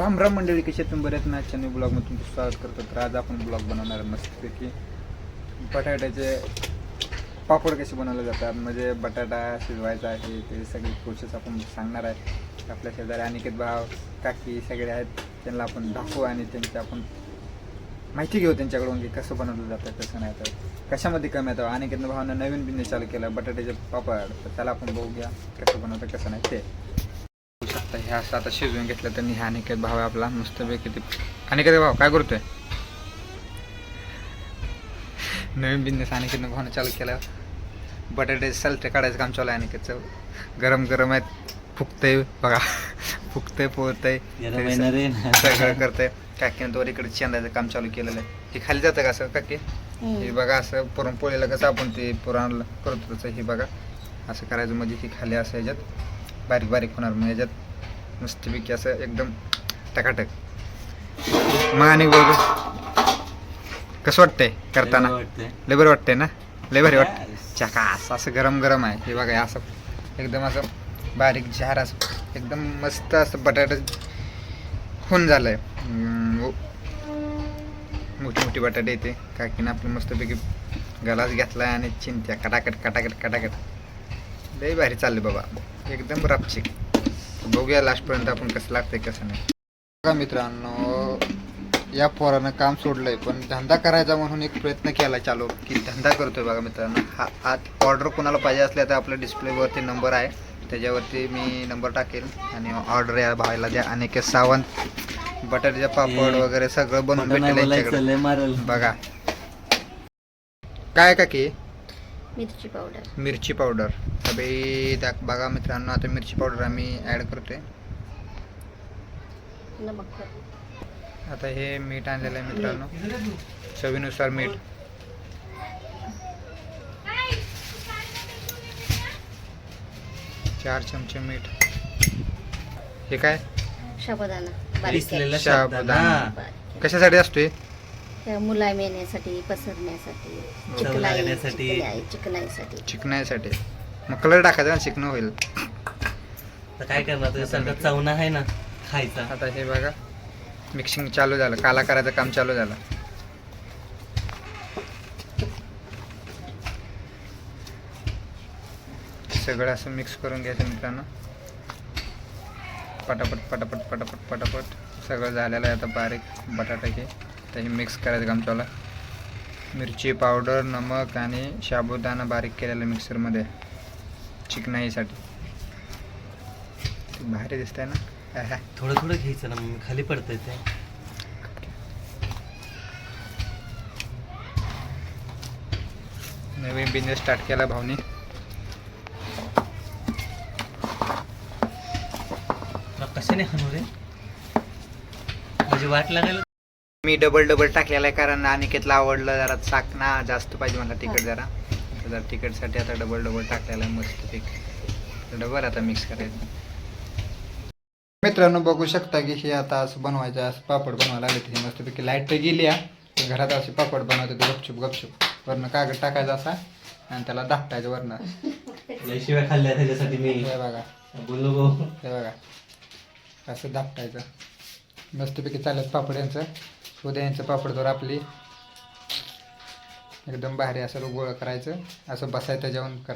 राम राम मंडळी कशी तुम्ही? बरेच ना? ब्लॉगमध्ये तुमचं स्वागत करतो. तर आज आपण ब्लॉग बनवणार मस्तपैकी. बटाट्याचे पापड कसे बनवले जातात म्हणजे बटाटा शिजवायचा आहे ते सगळी प्रोसेस आपण सांगणार आहे. आपल्या शेजारी अनिकेत भाव काकी सगळे आहेत. त्यांना आपण दाखवू आणि त्यांची आपण माहिती घेऊ त्यांच्याकडून की कसं बनवलं जातं कसं नाही तर. कशामध्ये कमी येतं अनिकेत भावानं नवीन बिझनेस चालू केला बटाट्याचे पापड. तर त्याला आपण बघूया कसं बनवतं कसं नाही ते. बघू शकता हे असं आता शिजवून घेतलं तर ह्या अनिकेत भाव आहे आपला. मस्तपैकी ते. अनिकेत भाव? काय करतोय? नवीन बिझनेस अनिकेतनं भावनं चालू केला. बटाटे सलटे काढायचं काम चालू आहे अनिकेतचं गरम गरम आहेत. फुकतंय बघा. फुकतंय पोहतंय. सगळं करतंय. काकीनं दोर इकडे चेंदायचं काम चालू केलेलं आहे. हे खाली जातं का असं काकी? हे बघा असं पुरणपोळीला कसं आपण ते पुराण करतो तसं हे बघा. असं करायचं म्हणजे हे खाली असं ह्याच्यात. बारीक बारीक होणार मग ह्याच्यात. मस्तपैकी असं एकदम टकाटक. मग आणि बघ. कसं वाटतंय करताना? लय बरं वाटतंय ना? लय भारी वाटतं. चकास असं गरम गरम आहे. हे बघा हे असं एकदम असं बारीक झार असं एकदम मस्त असं बटाटा होऊन झालंय. हम्म, मोठी मोठी बटाटे येते. काकीनं आपलं मस्तपैकी गलास घेतलाय आणि चिंत्या कटाकट कटाकट कटाकट. लय भारी चालले बाबा. एकदम रापचिक बघूया लास्टपर्यंत आपण कसं लागतंय कसं नाही. बघा मित्रांनो या पोरानं काम सोडलंय पण धंदा करायचा म्हणून एक प्रयत्न केला चालू. की धंदा करतोय बघा मित्रांनो. हा आत ऑर्डर कोणाला पाहिजे असल्या तर आपल्या डिस्प्लेवरती नंबर आहे. त्याच्यावरती मी नंबर टाकेल आणि ऑर्डर या भावाला द्या. अनेक सावंत बटाट्याचे पापड वगैरे सगळं बनवून भेटेल बघा. काय का की मिरची पावडर मिरची पावडर अबे दा बघा मित्रांनो आता मिरची पावडर आम्ही ॲड करतोय. नमक आता हे मीठ आणलेलं आहे मित्रांनो. चवीनुसार मीठ. चार चमचे मीठ. हे काय? साबुदाणा. बारीक. साबुदाणा. बारीक. कशासाठी असतोय? मुलायम येण्यासाठी पसरण्यासाठी चिकनाई लागण्यासाठी. चिकनाई चिकनाईसाठी चिकण्यासाठी मग कलर टाकायचा ना चिकन होईल. तर काय करणार? तुझ्यासारखा चवना आहे ना खायचा. आता हे बघा. मिक्सिंग चालू झालं. काला करायचं काम चालू झालं. सगळं असं मिक्स करून घ्यायचं मित्रांनो. पटापट पटापट पटापट पटापट. सगळं झालेलं आहे आता बारीक बटाटा हे. तर हे मिक्स करायचं काम चालू आहे. मिरची पावडर नमक आणि साबुदाणा बारीक केलेलं मिक्सरमध्ये चिकनाईसाठी भारी दिसतंय ना. थोडं थोडं घ्यायचं ना मग खाली पडतंय ते. नवीन बिझनेस स्टार्ट केला भावनी तुला कशाने हाणू रे? म्हणजे वाट लागायला मी डबल डबल टाकलेला आहे कारण अनिकेतला आवडलं जरा चाक ना जास्त पाहिजे मला तिखट जरा. तर जरा तिखटसाठी आता डबल डबल टाकलेला आहे मस्त पीक डबल आता मिक्स करायचं. मित्रांनो बघू शकता की हे आता असं बनवायचं असं पापड बनवायला लागले ते. मस्तपैकी लाइट तर गेली आहे. घरात असे पापड बनवते ते गपचूप गपचूप. वरनं कागद टाकायचा असा आणि त्याला दाखटायचं वरनं. लय शिव्या खाल्ल्या त्याच्यासाठी मी. बघा. बोललो हे बघा. असं दापटायचं मस्तपैकी चालत पापड यांचं. उद्या यांचं पापड जर आपली. एकदम भारी असं गोळा करायचं. असं बसायचं जेवण करायचं.